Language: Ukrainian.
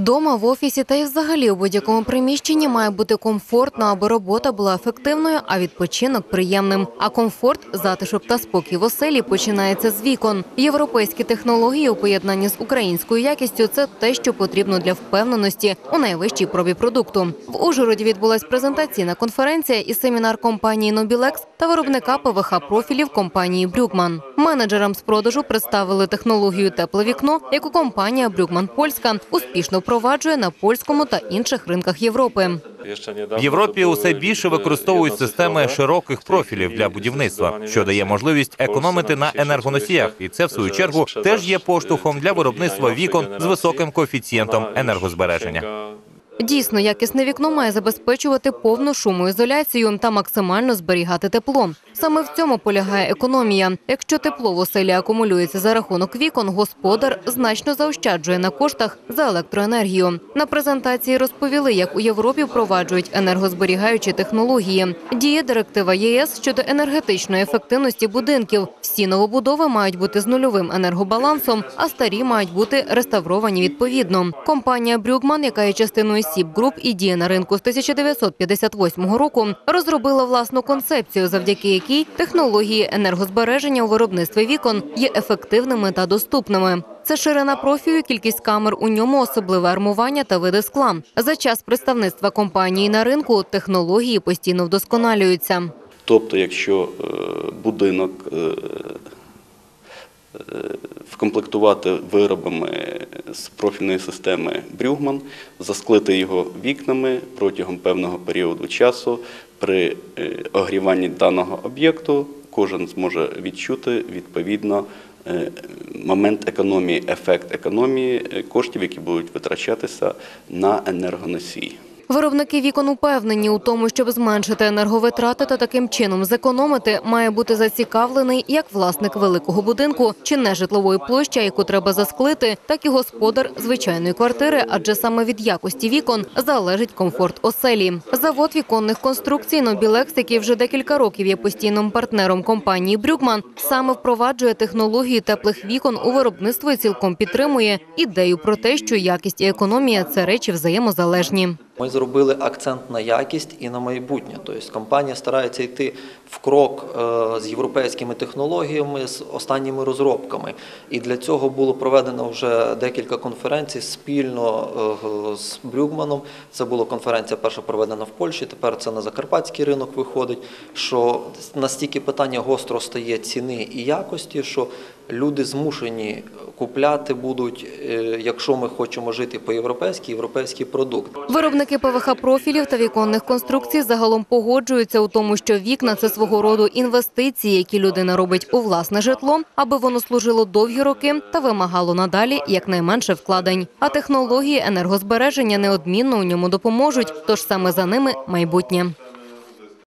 Вдома, в офісі та й взагалі у будь-якому приміщенні має бути комфортно, аби робота була ефективною, а відпочинок приємним. А комфорт, затишок та спокій в оселі починається з вікон. Європейські технології у поєднанні з українською якістю це те, що потрібно для впевненості у найвищій пробі продукту. В Ужгороді відбулась презентаційна конференція і семінар компанії Нобілекс та виробника ПВХ профілів компанії Брюкман. Менеджерам з продажу представили технологію тепле вікно, яку компанія Брюкман Польська успішно впроваджує на польському та інших ринках Європи. В Європі усе більше використовують системи широких профілів для будівництва, що дає можливість економити на енергоносіях, і це в свою чергу теж є поштовхом для виробництва вікон з високим коефіцієнтом енергозбереження. Дійсно, якісне вікно має забезпечувати повну шумоізоляцію та максимально зберігати тепло. Саме в цьому полягає економія. Якщо тепло в оселі акумулюється за рахунок вікон, господар значно заощаджує на коштах за електроенергію. На презентації розповіли, як у Європі впроваджують енергозберігаючі технології. Діє директива ЄС щодо енергетичної ефективності будинків. Всі новобудови мають бути з нульовим енергобалансом, а старі мають бути реставровані відповідно. Компанія Брюкман, яка є частиною Сіб Груп і діє на ринку з 1958 року, розробила власну концепцію, завдяки якій технології енергозбереження у виробництві вікон є ефективними та доступними. Це ширина профілю, кількість камер у ньому, особливе армування та види скла. За час представництва компанії на ринку технології постійно вдосконалюються. Тобто, якщо е, будинок е, е, вкомплектувати виробами з профільної системи Брюгман, засклити його вікнами протягом певного періоду часу, при е, огріванні даного об'єкту кожен зможе відчути відповідно е, момент економії, ефект економії е, коштів, які будуть витрачатися на енергоносій. Виробники вікон упевнені у тому, щоб зменшити енерговитрати та таким чином зекономити, має бути зацікавлений як власник великого будинку чи нежитлової площі, яку треба засклити, так і господар звичайної квартири, адже саме від якості вікон залежить комфорт оселі. Завод віконних конструкцій Нобілекс, який вже декілька років є постійним партнером компанії Брюкман, саме впроваджує технології теплих вікон у виробництво і цілком підтримує ідею про те, що якість і економія це речі взаємозалежні. Ми зробили акцент на якість і на майбутнє. Тобто компанія старається йти в крок е, з європейськими технологіями, з останніми розробками. І для цього було проведено вже декілька конференцій спільно е, з Брюгманом. Це була конференція перша проведена в Польщі. Тепер це на закарпатський ринок виходить. Що настільки питання гостро стає ціни і якості, що люди змушені купляти будуть, е, якщо ми хочемо жити по європейськи європейський продукт. Виробники ПВХ профілів та віконних конструкцій загалом погоджуються у тому, що вікна це свого роду інвестиції, які людина робить у власне житло, аби воно служило довгі роки та вимагало надалі якнайменше вкладень. А технології енергозбереження неодмінно у ньому допоможуть, тож саме за ними майбутнє.